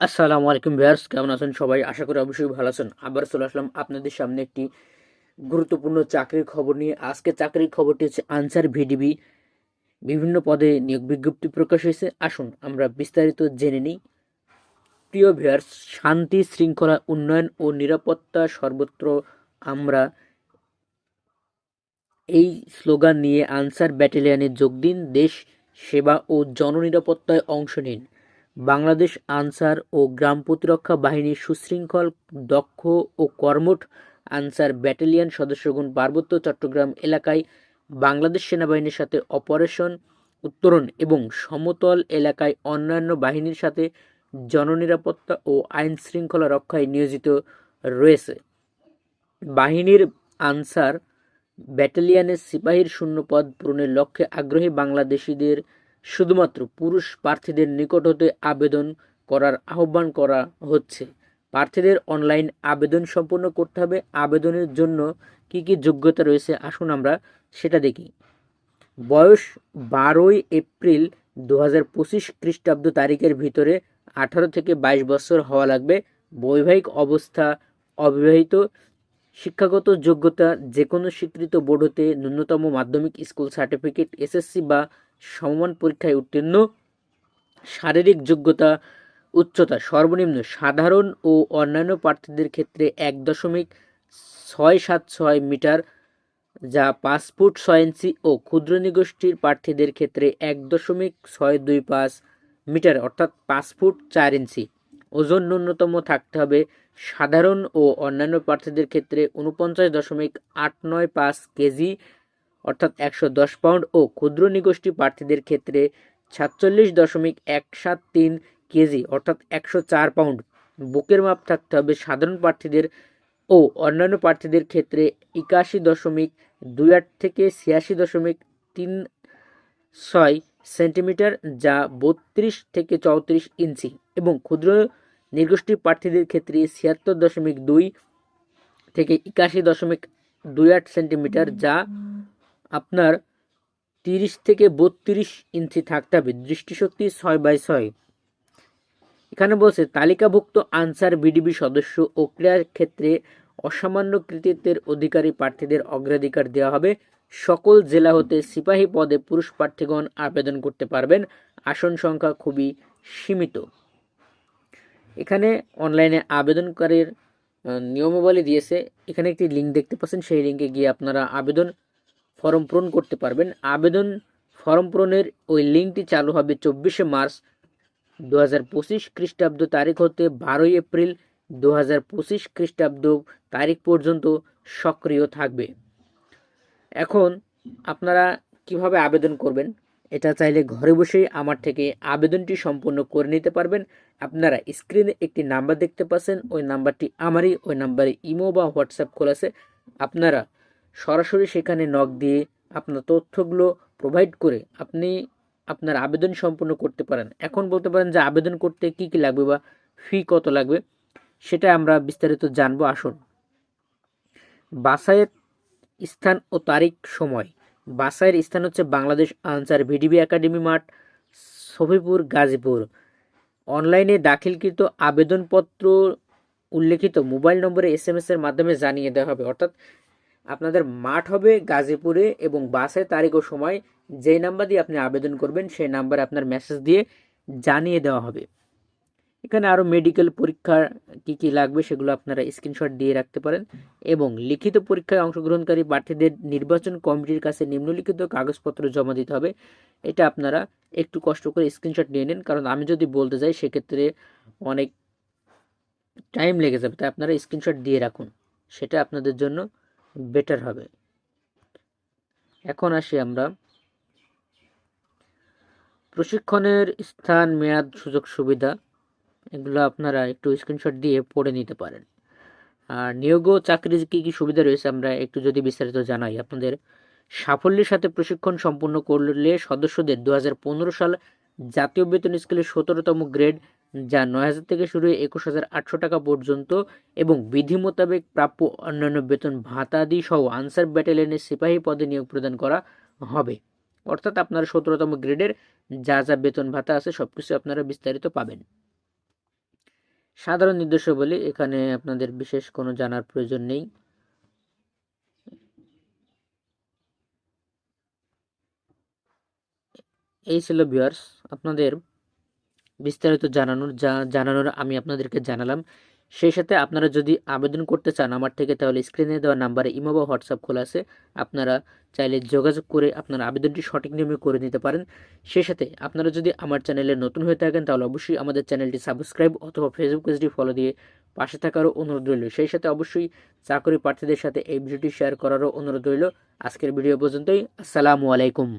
আসসালামু আলাইকুম ভিউয়ার্স, কেমন আছেন সবাই? আশা করি অবশ্যই ভালো আছেন। আবার চলে আসলাম আপনাদের সামনে একটি গুরুত্বপূর্ণ চাকরির খবর নিয়ে। আজকে চাকরির খবরটি হচ্ছে আনসার ভিডিবি। বিভিন্ন পদে নিয়োগ বিজ্ঞপ্তি প্রকাশ হয়েছে। আসুন, আমরা বিস্তারিত জেনে নিই। প্রিয় ভিউয়ার্স, শান্তি, শৃঙ্খলা, উন্নয়ন ও নিরাপত্তা সর্বত্র আমরা এই স্লোগান নিয়ে আনসার ব্যাটালিয়নে যোগ দিন। দেশ, সেবা ও জননিরাপত্তায় অংশ নিন। বাংলাদেশ আনসার ও গ্রাম প্রতিরক্ষা বাহিনীর সুশৃঙ্খল, দক্ষ ও কর্মঠ আনসার ব্যাটালিয়ন সদস্যগণ পার্বত্য চট্টগ্রাম এলাকায় বাংলাদেশ সেনাবাহিনীর সাথে অপারেশন উত্তরণ এবং সমতল এলাকায় অন্যান্য বাহিনীর সাথে জননিরাপত্তা ও আইন শৃঙ্খলা রক্ষায় নিয়োজিত রয়েছে। বাহিনীর আনসার ব্যাটালিয়ানের সিপাহীর শূন্যপদ পূরণের লক্ষ্যে আগ্রহী বাংলাদেশিদের শুধুমাত্র পুরুষ প্রার্থীদের নিকট হতে আবেদন করার আহ্বান করা হচ্ছে। প্রার্থীদের অনলাইন আবেদন সম্পন্ন করতে হবে। আবেদনের জন্য কি কি যোগ্যতা রয়েছে? আসুন আমরা সেটা দেখি। বয়স বারোই এপ্রিল দু হাজার পঁচিশ খ্রিস্টাব্দ তারিখের ভিতরে আঠারো থেকে বাইশ বছর হওয়া লাগবে। বৈবাহিক অবস্থা অবিবাহিত। শিক্ষাগত যোগ্যতা যে কোনো স্বীকৃত বোর্ড হতে ন্যূনতম মাধ্যমিক স্কুল সার্টিফিকেট, এসএসসি বা সমমান পরীক্ষায় উত্তীর্ণ। শারীরিক যোগ্যতা, উচ্চতা সর্বনিম্ন সাধারণ ও অন্যান্য প্রার্থীদের ক্ষেত্রে এক দশমিক ছয় সাত ছয় মিটার, যা পাঁচ ফুট ছয় ইঞ্চি ও ক্ষুদ্র নিগোষ্ঠীর প্রার্থীদের ক্ষেত্রে এক দশমিক ছয় দুই পাঁচ মিটার, অর্থাৎ পাঁচ ফুট চার ইঞ্চি। ওজন ন্যূনতম থাকতে হবে সাধারণ ও অন্যান্য প্রার্থীদের ক্ষেত্রে উনপঞ্চাশ দশমিক আট নয় পাঁচ কেজি অর্থাৎ একশো দশ পাউন্ড ও ক্ষুদ্র নিগোষ্ঠী প্রার্থীদের ক্ষেত্রে সাতচল্লিশ দশমিক এক সাত তিন কেজি, অর্থাৎ একশো চার পাউন্ড। বুকের মাপ থাকতে হবে সাধারণ প্রার্থীদের ও অন্যান্য প্রার্থীদের ক্ষেত্রে একাশি দশমিক দুই আট থেকে ছিয়াশি দশমিক তিন ছয় সেন্টিমিটার, যা বত্রিশ থেকে চৌত্রিশ ইঞ্চি, এবং ক্ষুদ্র নির্গোষ্ঠী প্রার্থীদের ক্ষেত্রে ছিয়াত্তর দশমিক দুই থেকে একাশি দশমিক দুই আট সেন্টিমিটার, যা আপনার তিরিশ থেকে বত্রিশ ইঞ্চি থাকতে হবে, দৃষ্টিশক্তি ছয় বাই ছয়। এখানে বলছে, তালিকাভুক্ত আনসার বিডিবি সদস্য ও ক্রীড়ার ক্ষেত্রে অসামান্য কৃতিত্বের অধিকারী প্রার্থীদের অগ্রাধিকার দেওয়া হবে। সকল জেলা হতে সিপাহী পদে পুরুষ প্রার্থীগণ আবেদন করতে পারবেন। আসন সংখ্যা খুবই সীমিত। এখানে অনলাইনে আবেদনকারীর নিয়মাবলী দিয়েছে। এখানে একটি লিঙ্ক দেখতে পাচ্ছেন, সেই লিঙ্কে গিয়ে আপনারা আবেদন ফর্ম পূরণ করতে পারবেন। আবেদন ফর্ম পূরণের ওই লিঙ্কটি চালু হবে চব্বিশে মার্চ দু হাজার পঁচিশ খ্রিস্টাব্দ তারিখ হতে বারোই এপ্রিল দু হাজার পঁচিশ খ্রিস্টাব্দ তারিখ পর্যন্ত সক্রিয় থাকবে। এখন আপনারা কীভাবে আবেদন করবেন? এটা চাইলে ঘরে বসেই আমার থেকে আবেদনটি সম্পূর্ণ করে নিতে পারবেন। আপনারা স্ক্রিনে একটি নাম্বার দেখতে পাচ্ছেন, ওই নাম্বারটি আমারই, ওই নাম্বারে ইমো বা হোয়াটসঅ্যাপ খোলা আছে। আপনারা সরাসরি সেখানে নক দিয়ে আপনার তথ্যগুলো প্রোভাইড করে আপনি আপনার আবেদন সম্পূর্ণ করতে পারেন। এখন বলতে পারেন যে আবেদন করতে কি কি লাগবে বা ফি কত লাগবে, সেটা আমরা বিস্তারিত জানব। আসুন। বাসায়ের স্থান ও তারিখ সময়। বাসায়ের স্থান হচ্ছে বাংলাদেশ আনসার ভিডিবি একাডেমি মাঠ সফিপুর গাজীপুর। অনলাইনে দাখিলকৃত আবেদনপত্র উল্লেখিত মোবাইল নম্বরে এস এম এর মাধ্যমে জানিয়ে দেওয়া হবে। অর্থাৎ আপনাদের মাঠ হবে গাজীপুরে এবং বাসের তারিখ ও সময়, যেই নাম্বার দিয়ে আপনি আবেদন করবেন, সেই নাম্বারে আপনার মেসেজ দিয়ে জানিয়ে দেওয়া হবে। এখানে আরও মেডিকেল পরীক্ষা কি কি লাগবে সেগুলো আপনারা স্ক্রিনশট দিয়ে রাখতে পারেন এবং লিখিত পরীক্ষায় অংশগ্রহণকারী প্রার্থীদের নির্বাচন কমিটির কাছে নিম্নলিখিত কাগজপত্র জমা দিতে হবে। এটা আপনারা একটু কষ্ট করে স্ক্রিনশট নিয়ে নিন, কারণ আমি যদি বলতে যাই, সেক্ষেত্রে অনেক টাইম লেগে যাবে। তাই আপনারা স্ক্রিনশট দিয়ে রাখুন। সেটা আপনাদের জন্য বেটার হবে। এখন আসি আমরা। প্রশিক্ষণের স্থান, মেয়াদ, সুযোগ, সুবিধা, এগুলো আপনারা একটু স্ক্রিনশট দিয়ে পড়ে নিতে পারেন। আর নিয়োগ চাকরির কী কী সুবিধা রয়েছে আমরা একটু যদি বিস্তারিত জানাই। আপনাদের সাফল্যের সাথে প্রশিক্ষণ সম্পূর্ণ করলে সদস্যদের দু হাজার পনেরো সাল জাতীয় বেতন স্কেলের সতেরোতম গ্রেড যা নয় হাজার থেকে শুরু হয়ে একুশ হাজার আটশো টাকা পর্যন্ত এবং বিধি মোতাবেক প্রাপ্য অন্যান্য বেতন ভাতাদি সহ আনসার ব্যাটালিয়নের সিপাহী পদে নিয়োগ প্রদান করা হবে। অর্থাৎ আপনারা সতেরোতম গ্রেডের যা যা বেতন ভাতা আছে সব কিছু আপনারা বিস্তারিত পাবেন। সাধারণ নির্দেশাবলী, এখানে আপনাদের বিশেষ কোনো জানার প্রয়োজন নেই। এই ছিল ভিউয়ার্স, আপনাদের বিস্তারিত জানানোর যা জানানোর আমি আপনাদেরকে জানালাম। সেই সাথে আপনারা যদি আবেদন করতে চান আমার থেকে, তাহলে স্ক্রিনে দেওয়া নাম্বারে ইমো বা হোয়াটসঅ্যাপ খোলা আছে। আপনারা চাইলে যোগাযোগ করে আপনার আবেদনটি সঠিক নিয়মে করে নিতে পারেন। সেই সাথে আপনারা যদি আমার চ্যানেলে নতুন হয়ে থাকেন, তাহলে অবশ্যই আমাদের চ্যানেলটি সাবস্ক্রাইব অথবা ফেসবুক পেজটি ফলো দিয়ে পাশে থাকারও অনুরোধ রইল। সেই সাথে অবশ্যই চাকরি প্রার্থীদের সাথে এই ভিডিওটি শেয়ার করারও অনুরোধ রইল। আজকের ভিডিও পর্যন্তই। আসসালামু আলাইকুম।